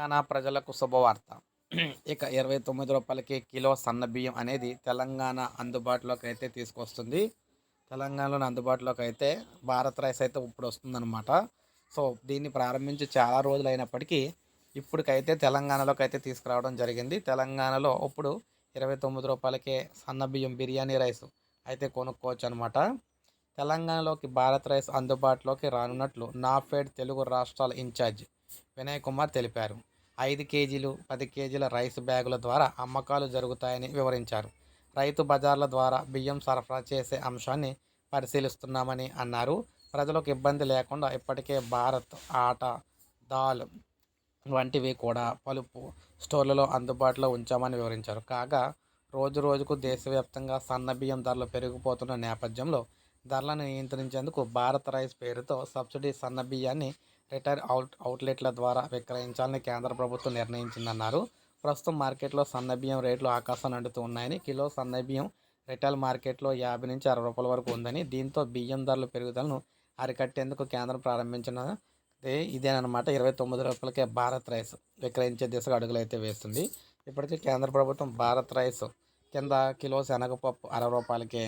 తెలంగాణ ప్రజలకు శుభవార్త. ఇక ఇరవై తొమ్మిది రూపాయలకి కిలో సన్న బియ్యం అనేది తెలంగాణ అందుబాటులోకి అయితే తీసుకొస్తుంది. తెలంగాణలోని అందుబాటులోకి అయితే భారత్ రైస్ అయితే ఇప్పుడు వస్తుందన్నమాట. సో దీన్ని ప్రారంభించి చాలా రోజులు అయినప్పటికీ ఇప్పటికైతే తెలంగాణలోకి అయితే తీసుకురావడం జరిగింది. తెలంగాణలో ఇప్పుడు ఇరవై తొమ్మిది రూపాయలకే సన్న బియ్యం బిర్యానీ రైస్ అయితే కొనుక్కోవచ్చు అనమాట తెలంగాణలోకి భారత్ రైస్ అందుబాటులోకి రానున్నట్లు నాఫెడ్ తెలుగు రాష్ట్రాల ఇన్ఛార్జ్ వినయ్ కుమార్ తెలిపారు. ఐదు కేజీలు పది కేజీల రైస్ బ్యాగుల ద్వారా అమ్మకాలు జరుగుతాయని వివరించారు. రైతు బజార్ల ద్వారా బియ్యం సరఫరా చేసే అంశాన్ని పరిశీలిస్తున్నామని అన్నారు. ప్రజలకు ఇబ్బంది లేకుండా ఇప్పటికే భారత్ ఆట దాల్ వంటివి కూడా పలుపు స్టోర్లలో అందుబాటులో ఉంచామని వివరించారు. కాగా రోజు రోజుకు దేశవ్యాప్తంగా సన్న బియ్యం ధరలు పెరిగిపోతున్న నేపథ్యంలో ధరలను నియంత్రించేందుకు భారత్ రైస్ పేరుతో సబ్సిడీ సన్న రిటైర్ రిటైల్ అవుట్ అవుట్లెట్ల ద్వారా విక్రయించాలని కేంద్ర ప్రభుత్వం నిర్ణయించిందన్నారు. ప్రస్తుతం మార్కెట్లో సన్న బియ్యం రేట్లు ఆకాశాన్ని అంటుతూ ఉన్నాయని కిలో సన్న బియ్యం రిటైల్ మార్కెట్లో యాభై నుంచి అరవై రూపాయల వరకు ఉందని దీంతో బియ్యం ధరల పెరుగుదలను అరికట్టేందుకు కేంద్రం ప్రారంభించిన ఇదేనమాట ఇరవై తొమ్మిది రూపాయలకే భారత్ రైస్ విక్రయించే దిశగా అడుగులు అయితే వేస్తుంది. ఇప్పటికే కేంద్ర ప్రభుత్వం భారత్ రైస్ కింద కిలో శనగపప్పు అరవై రూపాయలకే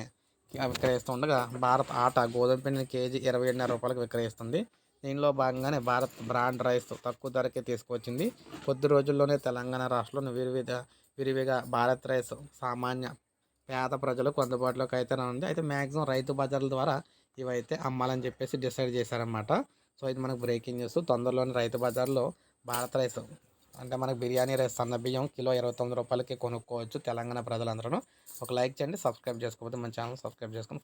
విక్రయిస్తుండగా భారత్ ఆట గోధుమ పిండిని కేజీ ఇరవై ఏడున్నర రూపాయలకు విక్రయిస్తుంది. దీనిలో భాగంగానే భారత్ బ్రాండ్ రైస్ తక్కువ ధరకే తీసుకొచ్చింది కొద్ది రోజుల్లోనే తెలంగాణ రాష్ట్రంలో విరివిగా విరివిగా భారత్ రైస్ సామాన్య పేద ప్రజలకు అందుబాటులోకి అయితే ఉంది అయితే మ్యాక్సిమం రైతు బజార్ల ద్వారా ఇవైతే అమ్మాలని చెప్పేసి డిసైడ్ చేశారనమాట సో ఇది మనకు బ్రేకింగ్ న్యూస్. తొందరలోని రైతు బజార్లో భారత్ రైస్ అంటే మనకు బిర్యానీ రైస్ సన్న బియ్యం కిలో ఇరవై తొమ్మిది రూపాయలకి కొనుక్కోవచ్చు తెలంగాణ ప్రజలందరూ. ఒక లైక్ చేయండి సబ్స్క్రైబ్ చేసుకోకపోతే మన ఛానల్ సబ్స్క్రైబ్ చేసుకుని